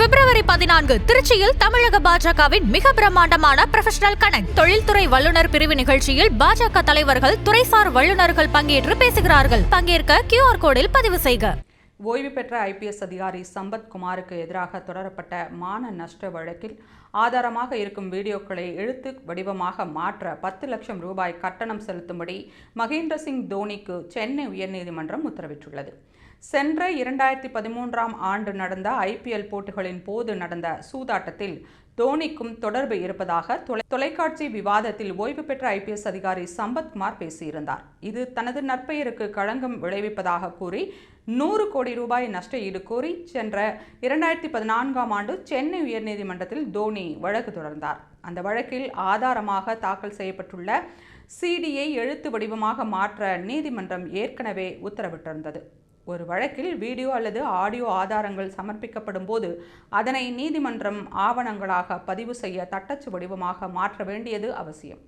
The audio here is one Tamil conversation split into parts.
பிப்ரவரி பதினான்கு திருச்சியில் தமிழக பாஜகவின் மிக பிரம்மாண்டமான ப்ரொஃபஷனல் கனெக்ட் தொழில்துறை வல்லுநர் பிரிவு நிகழ்ச்சியில் பாஜக தலைவர்கள் துறைசார் வல்லுநர்கள் பங்கேற்று பேசுகிறார்கள். பங்கேற்க கியூஆர் கோடில் பதிவு செய்க. ஓய்வு பெற்ற ஐபிஎஸ் அதிகாரி சம்பத் குமாருக்கு எதிராக தொடரப்பட்ட மான நஷ்ட வழக்கில் ஆதாரமாக இருக்கும் வீடியோக்களை எழுத்து வடிவமாக மாற்ற பத்து லட்சம் ரூபாய் கட்டணம் செலுத்தும்படி மகேந்திர சிங் தோனிக்கு சென்னை உயர்நீதிமன்றம் உத்தரவிட்டுள்ளது. சென்ற இரண்டாயிரத்தி பதிமூன்றாம் ஆண்டு நடந்த ஐபிஎல் போட்டிகளின் போது நடந்த சூதாட்டத்தில் தோனிக்கும் தொடர்பு இருப்பதாக தொலை தொலைக்காட்சி விவாதத்தில் ஓய்வு பெற்ற ஐபிஎஸ் அதிகாரி சம்பத்குமார் பேசியிருந்தார். இது தனது நற்பெயருக்கு களங்கம் விளைவிப்பதாக கூறி நூறு கோடி ரூபாய் நஷ்ட ஈடு கோரி சென்ற இரண்டாயிரத்தி பதினான்காம் ஆண்டு சென்னை உயர்நீதிமன்றத்தில் தோனி வழக்கு தொடர்ந்தார். அந்த வழக்கில் ஆதாரமாக தாக்கல் செய்யப்பட்டுள்ள சிடியை எழுத்து வடிவமாக மாற்ற நீதிமன்றம் ஏற்கனவே உத்தரவிட்டிருந்தது. ஒரு வழக்கில் வீடியோ அல்லது ஆடியோ ஆதாரங்கள் சமர்ப்பிக்கப்படும் போது அதனை நீதிமன்றம் ஆவணங்களாக பதிவு செய்ய தட்டச்சு வடிவமாக மாற்ற வேண்டியது அவசியம்.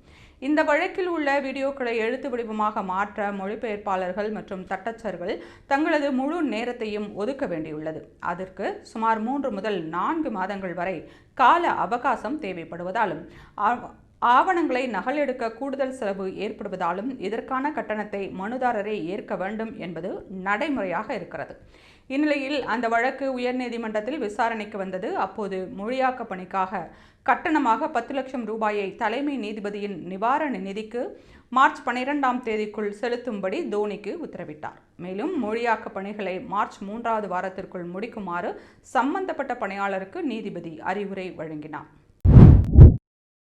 இந்த வழக்கில் உள்ள வீடியோக்களை எழுத்து வடிவமாக மாற்ற மொழிபெயர்ப்பாளர்கள் மற்றும் தட்டச்சர்கள் தங்களது முழு நேரத்தையும் ஒதுக்க வேண்டியுள்ளது. அதற்கு சுமார் மூன்று முதல் நான்கு மாதங்கள் வரை கால அவகாசம் தேவைப்படுவதாலும் ஆவணங்களை நகலெடுக்க கூடுதல் செலவு ஏற்படுவதாலும் இதற்கான கட்டணத்தை மனுதாரரே ஏற்க வேண்டும் என்பது நடைமுறையாக இருக்கிறது. இந்நிலையில் அந்த வழக்கு உயர்நீதிமன்றத்தில் விசாரணைக்கு வந்தது. அப்போது மொழியாக்க பணிக்காக கட்டணமாக பத்து லட்சம் ரூபாயை தலைமை நீதிபதியின் நிவாரண நிதிக்கு மார்ச் பனிரெண்டாம் தேதிக்குள் செலுத்தும்படி தோனிக்கு உத்தரவிட்டார். மேலும் மொழியாக்க பணிகளை மார்ச் மூன்றாவது வாரத்திற்குள் முடிக்குமாறு சம்பந்தப்பட்ட பணியாளருக்கு நீதிபதி அறிவுரை வழங்கினார்.